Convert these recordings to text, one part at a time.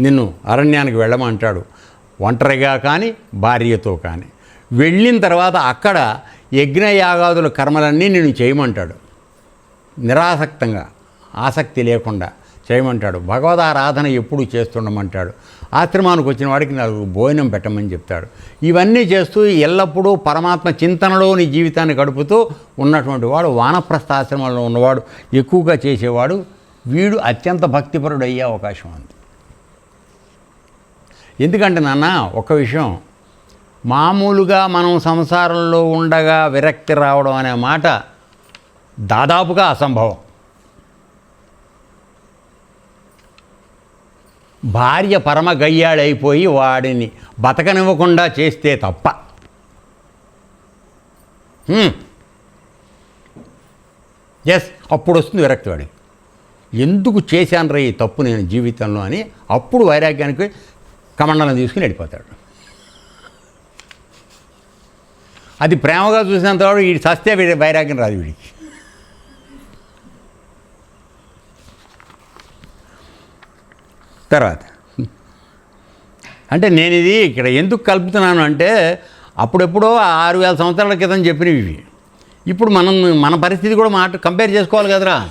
నిన్ను అరణ్యానికి వెళ్ళమంటాడు. ఒంటరిగా కానీ భార్యతో కానీ. వెళ్ళిన తర్వాత అక్కడ యజ్ఞయాగాదుల కర్మలన్నీ నేను చేయమంటాడు. నిరాసక్తంగా ఆసక్తి లేకుండా చేయమంటాడు. భగవద్ ఆరాధన ఎప్పుడు చేస్తుండమంటాడు. ఆశ్రమానికి వచ్చిన వాడికి నలుగురు భోజనం పెట్టమని చెప్తాడు. ఇవన్నీ చేస్తూ ఎల్లప్పుడూ పరమాత్మ చింతనలో నీ జీవితాన్ని గడుపుతూ ఉన్నటువంటి వాడు వానప్రస్థ ఆశ్రమంలో ఉన్నవాడు ఎక్కువగా చేసేవాడు వీడు అత్యంత భక్తిపరుడు అయ్యే అవకాశం ఉంది. ఎందుకంటే నాన్న ఒక విషయం. మామూలుగా మనం సంసారంలో ఉండగా విరక్తి రావడం అనే మాట దాదాపుగా అసంభవం. భార్య పరమ గయ్యాడైపోయి వాడిని బతకనివ్వకుండా చేస్తే తప్ప. ఎస్ అప్పుడు వస్తుంది విరక్తి వాడికి ఎందుకు చేశాను రా ఈ తప్పు నేను జీవితంలో అని అప్పుడు వైరాగ్యానికి కమండలం తీసుకుని వెళ్ళిపోతాడు. అది ప్రేమగా చూసినంత వాడు వీడి సస్తే వీడి వైరాగ్యం రాదు వీడికి. తర్వాత అంటే నేను ఇది ఇక్కడ ఎందుకు కలుపుతున్నాను అంటే అప్పుడెప్పుడో ఆరు వేల సంవత్సరాల క్రితం చెప్పినవి ఇవి. ఇప్పుడు మనం మన పరిస్థితి కూడా మాట కంపేర్ చేసుకోవాలి కదరా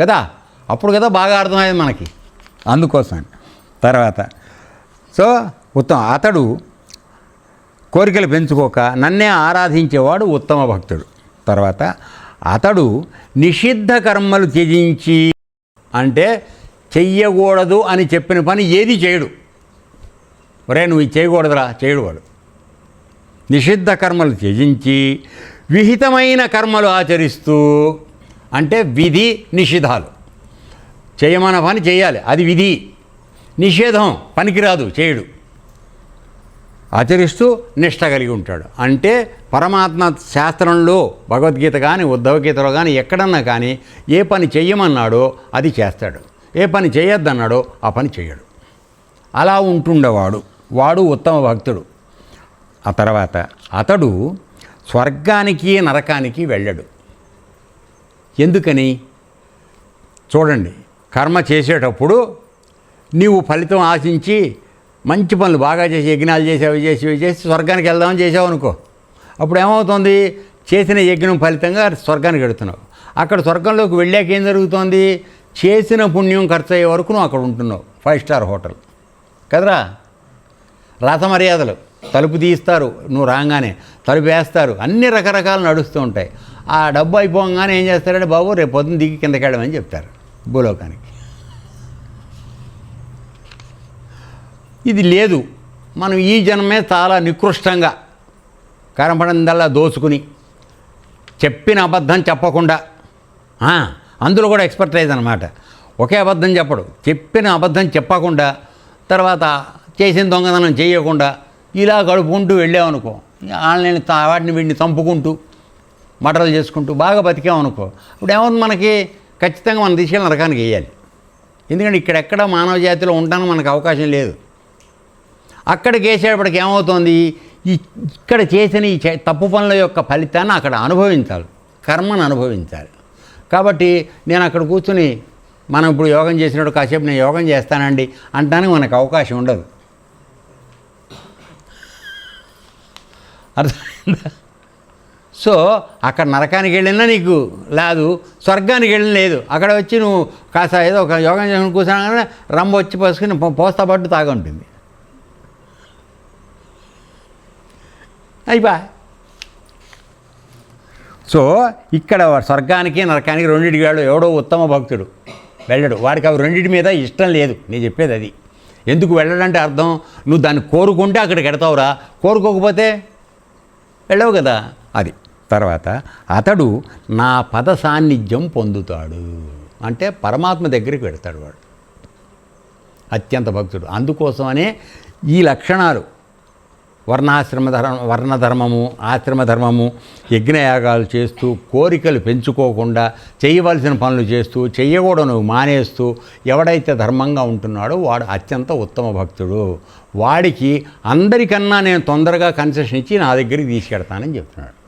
కదా? అప్పుడు కదా బాగా అర్థమయ్యేది మనకి. అందుకోసం తర్వాత సో ఉత్తమ అతడు కోరికలు పెంచుకోక నన్నే ఆరాధించేవాడు ఉత్తమ భక్తుడు. తర్వాత అతడు నిషిద్ధ కర్మలు త్యజించి అంటే చెయ్యకూడదు అని చెప్పిన పని ఏది చేయడు. ఒరే నువ్వు ఇది చేయకూడదురా చేయడు వాడు. నిషిద్ధ కర్మలు త్యజించి విహితమైన కర్మలు ఆచరిస్తూ అంటే విధి నిషిధాలు. చేయమన్న పని చేయాలి అది విధి. నిషేధం పనికిరాదు చేయడు. ఆచరిస్తూ నిష్ట కలిగి ఉంటాడు. అంటే పరమాత్మ శాస్త్రంలో భగవద్గీత కానీ ఉద్ధవగీతలో కానీ ఎక్కడన్నా కానీ ఏ పని చెయ్యమన్నాడో అది చేస్తాడు. ఏ పని చేయొద్దన్నాడో ఆ పని చేయడు అలా ఉంటుండేవాడు. వాడు ఉత్తమ భక్తుడు. ఆ తర్వాత అతడు స్వర్గానికి నరకానికి వెళ్ళడు. ఎందుకని? చూడండి. కర్మ చేసేటప్పుడు నీవు ఫలితం ఆశించి మంచి పనులు బాగా చేసి యజ్ఞాలు చేసి అవి చేసి చేసి స్వర్గానికి వెళ్దామని చేసావు అనుకో. అప్పుడు ఏమవుతుంది? చేసిన యజ్ఞం ఫలితంగా స్వర్గానికి వెళుతున్నావు. అక్కడ స్వర్గంలోకి వెళ్ళాక ఏం జరుగుతోంది? చేసిన పుణ్యం ఖర్చు అయ్యే వరకు నువ్వు అక్కడ ఉంటున్నావు. Five star hotel. కదరా? రథమర్యాదలు తలుపు తీస్తారు. నువ్వు రాగానే తలుపు వేస్తారు. అన్ని రకరకాలు నడుస్తూ ఉంటాయి. ఆ డబ్బు అయిపోగానే ఏం చేస్తారంటే బాబు రేపు పొద్దున్న దిగి కిందకి వెళ్ళమని చెప్తారు భూలోకానికి. ఇది లేదు. మనం ఈ జన్మే చాలా నికృష్టంగా కనపడిందల్లా దోచుకుని చెప్పిన అబద్ధం చెప్పకుండా అందులో కూడా ఎక్స్పర్టైజ్ అనమాట ఒకే అబద్ధం చెప్పడు. చెప్పిన అబద్ధం చెప్పకుండా తర్వాత చేసిన దొంగతనం చేయకుండా ఇలా గడుపుకుంటూ వెళ్ళామనుకో ఆన్లైన్ వాటిని వీడిని చంపుకుంటూ మటలు చేసుకుంటూ బాగా బతికామనుకో ఇప్పుడు ఏమవుతుంది మనకి? ఖచ్చితంగా మన దిశలో నరకానికి వేయాలి ఎందుకంటే ఇక్కడెక్కడ మానవ జాతిలో ఉండడానికి మనకు అవకాశం లేదు. అక్కడికి వేసేటప్పటికి ఏమవుతుంది? ఈ ఇక్కడ చేసిన ఈ తప్పు పనుల యొక్క ఫలితాన్ని అక్కడ అనుభవించాలి. కర్మను అనుభవించాలి. కాబట్టి నేను అక్కడ కూర్చుని మనం ఇప్పుడు యోగం చేసినప్పుడు కాసేపు నేను యోగం చేస్తానండి అంటానికి మనకు అవకాశం ఉండదు. అర్థమైందా? సో అక్కడ నరకానికి వెళ్ళినా నీకు? లేదు. స్వర్గానికి వెళ్ళిన లేదు. అక్కడ వచ్చి నువ్వు కాస్త ఏదో ఒక యోగం చేసుకుని కూర్చున్నా రంబ వచ్చి పోసుకుని పో- పోస్తా పట్టు తాగుంటుంది. అయిపా. సో ఇక్కడ స్వర్గానికి నరకానికి రెండింటికి వెళ్ళడు ఎవడో ఉత్తమ భక్తుడు. వెళ్ళడు. వాడికి అవి రెండింటి మీద ఇష్టం లేదు. నేను చెప్పేది అది. ఎందుకు వెళ్ళడంటే అర్థం? నువ్వు దాన్ని కోరుకుంటే అక్కడికి ఎడతావురా కోరుకోకపోతే వెళ్ళవు కదా. అది. తర్వాత అతడు నా పద సాన్నిధ్యం పొందుతాడు. అంటే పరమాత్మ దగ్గరికి వెళ్తాడు వాడు. అత్యంత భక్తుడు. అందుకోసమనే ఈ లక్షణాలు. వర్ణాశ్రమ ధర్మ వర్ణధర్మము ఆశ్రమ ధర్మము యజ్ఞయాగాలు చేస్తూ కోరికలు పెంచుకోకుండా చేయవలసిన పనులు చేస్తూ చెయ్యకూడను మానేస్తూ ఎవడైతే ధర్మంగా ఉంటున్నాడో వాడు అత్యంత ఉత్తమ భక్తుడు. వాడికి అందరికన్నా నేను తొందరగా కన్సెషన్ ఇచ్చి నా దగ్గరికి తీసుకెడతానని చెప్తున్నాడు.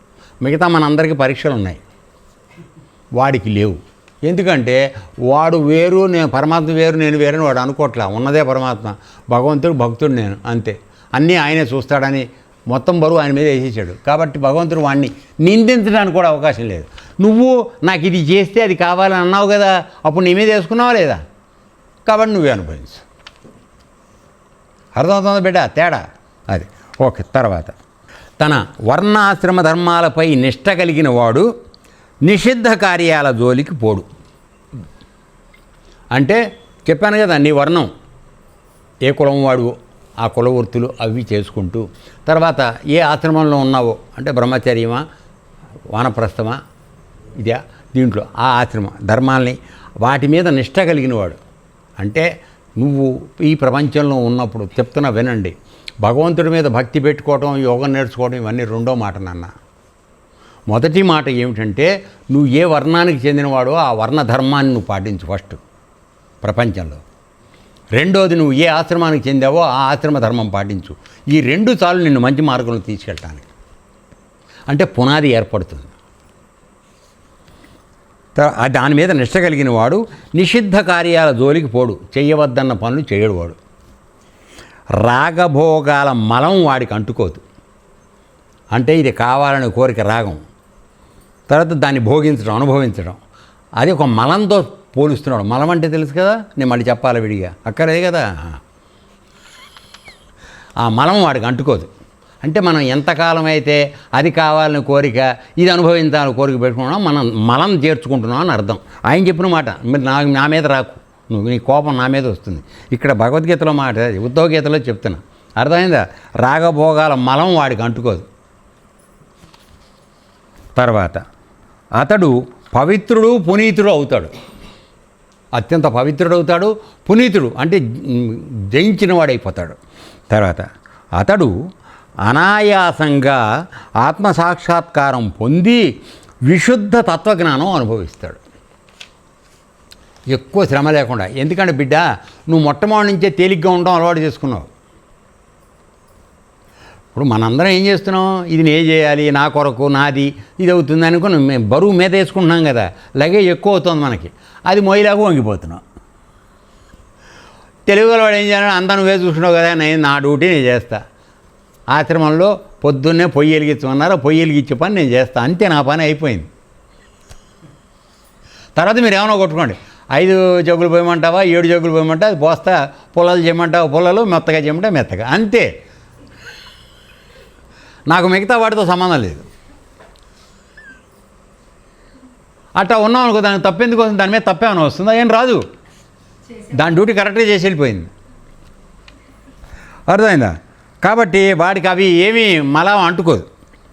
మిగతా మనందరికీ పరీక్షలు ఉన్నాయి. వాడికి లేవు. ఎందుకంటే వాడు వేరు నేను పరమాత్మ వేరు నేను వేరు అని వాడు అనుకోవట్లా. ఉన్నదే పరమాత్మ. భగవంతుడు భక్తుడు నేను అంతే. అన్నీ ఆయనే చూస్తాడని మొత్తం బరువు ఆయన మీద వేసేసాడు. కాబట్టి భగవంతుడు వాడిని నిందించడానికి కూడా అవకాశం లేదు. నువ్వు నాకు ఇది చేస్తే అది కావాలని అన్నావు కదా అప్పుడు నీ మీద వేసుకున్నావా లేదా? కాబట్టి నువ్వే అనుభవించు. అర్థమవుతుంది బిడ్డ? తేడా? అది. ఓకే తర్వాత. తన వర్ణాశ్రమ ధర్మాలపై నిష్ట కలిగిన వాడు నిషిద్ధ కార్యాల జోలికి పోడు. అంటే చెప్పాను కదా నీ వర్ణం. ఏ కులం వాడు? ఆ కుల వృత్తులు అవి చేసుకుంటూ తర్వాత ఏ ఆశ్రమంలో ఉన్నావో అంటే బ్రహ్మచర్యమా వానప్రస్థమా ఇదే దీంట్లో ఆ ఆశ్రమం ధర్మాల్ని వాటి మీద నిష్ట కలిగిన వాడు అంటే నువ్వు ఈ ప్రపంచంలో ఉన్నప్పుడు చెప్తున్నా వినండి భగవంతుడి మీద భక్తి పెట్టుకోవటం యోగం నేర్చుకోవడం ఇవన్నీ రెండో మాట నాన్న. మొదటి మాట ఏమిటంటే నువ్వు ఏ వర్ణానికి చెందినవాడో ఆ వర్ణ ధర్మాన్ని నువ్వు పాటించు ఫస్ట్ ప్రపంచంలో. రెండోది నువ్వు ఏ ఆశ్రమానికి చెందావో ఆ ఆశ్రమ ధర్మం పాటించు. ఈ రెండు చాలు నిన్ను మంచి మార్గంలో తీసుకెళ్ళటానికి అంటే పునాది ఏర్పడుతుంది. దాని మీద నిష్ట కలిగిన వాడు నిషిద్ధ కార్యాల జోలికి పోడు చేయవద్దన్న పనులు చేయడు వాడు. రాగభోగాల మలం వాడికి అంటుకోదు. అంటే ఇది కావాలనే కోరిక రాగం. తర్వాత దాన్ని భోగించడం అనుభవించడం. అది ఒక మలంతో పోలుస్తున్నాడు. మలం అంటే తెలుసు కదా? నేను మళ్ళీ చెప్పాలి విడిగా? అక్కర్లేదు కదా? ఆ మలం వాడికి అంటుకోదు. అంటే మనం ఎంతకాలం అయితే అది కావాలని కోరిక ఇది అనుభవించాలని కోరిక పెట్టుకున్నాం మనం మలం చేర్చుకుంటున్నాం అని అర్థం. ఆయన చెప్పిన మాట మీరు నా నా మీద రాకు. నువ్వు నీ కోపం నా మీద వస్తుంది. ఇక్కడ భగవద్గీతలో మాట అది, ఉద్ధవగీతలో చెప్తున్నా. అర్థమైందా? రాగభోగాల మలం వాడికి అంటుకోదు. తర్వాత అతడు పవిత్రుడు పునీతుడు అవుతాడు. అత్యంత పవిత్రుడు అవుతాడు పునీతుడు అంటే జయించిన వాడైపోతాడు తర్వాత అతడు అనాయాసంగా ఆత్మసాక్షాత్కారం పొంది విశుద్ధ తత్వజ్ఞానం అనుభవిస్తాడు. ఎక్కువ శ్రమ లేకుండా. ఎందుకంటే బిడ్డ నువ్వు మొట్టమొదటి నుంచే తేలిగ్గా ఉండడం అలవాటు చేసుకున్నావు. ఇప్పుడు మనందరం ఏం చేస్తున్నాం? ఇది నే చేయాలి నా కొరకు నాది ఇది అవుతుంది అనుకుని మేము బరువు మీద వేసుకుంటున్నాం కదా లగేజ్ ఎక్కువ అవుతుంది మనకి. అది మొయ్యలాగా వంగిపోతున్నాం. తెలుగు వాడు ఏం చేయాలి? అంతా నువ్వే చూసుకున్నావు కదా నేను నా డ్యూటీ నేను చేస్తా. ఆశ్రమంలో పొద్దున్నే పొయ్యి వెలిగించమన్నారు? పొయ్యి వెలిగించే పని నేను చేస్తా. అంతే నా పని అయిపోయింది. తర్వాత మీరు ఏమైనా కొట్టుకోండి. ఐదు జగ్గులు పోయమంటావా? ఏడు జగ్గులు పోయమంటా అది పోస్తా. పొలాలు చేయమంటావా? పొలాలు మెత్తగా చేయమంటా మెత్తగా. అంతే. నాకు మిగతా వాటితో సంబంధం లేదు. అట్లా ఉన్నాం అనుకో దానికి తప్పెందుకు వస్తుంది? దాని మీద తప్పేమైనా వస్తుందా? ఏం రాదు. దాని డ్యూటీ కరెక్ట్గా చేసి వెళ్ళిపోయింది. అర్థమైందా? కాబట్టి వాడికి అవి ఏమీ మలం అంటుకోదు.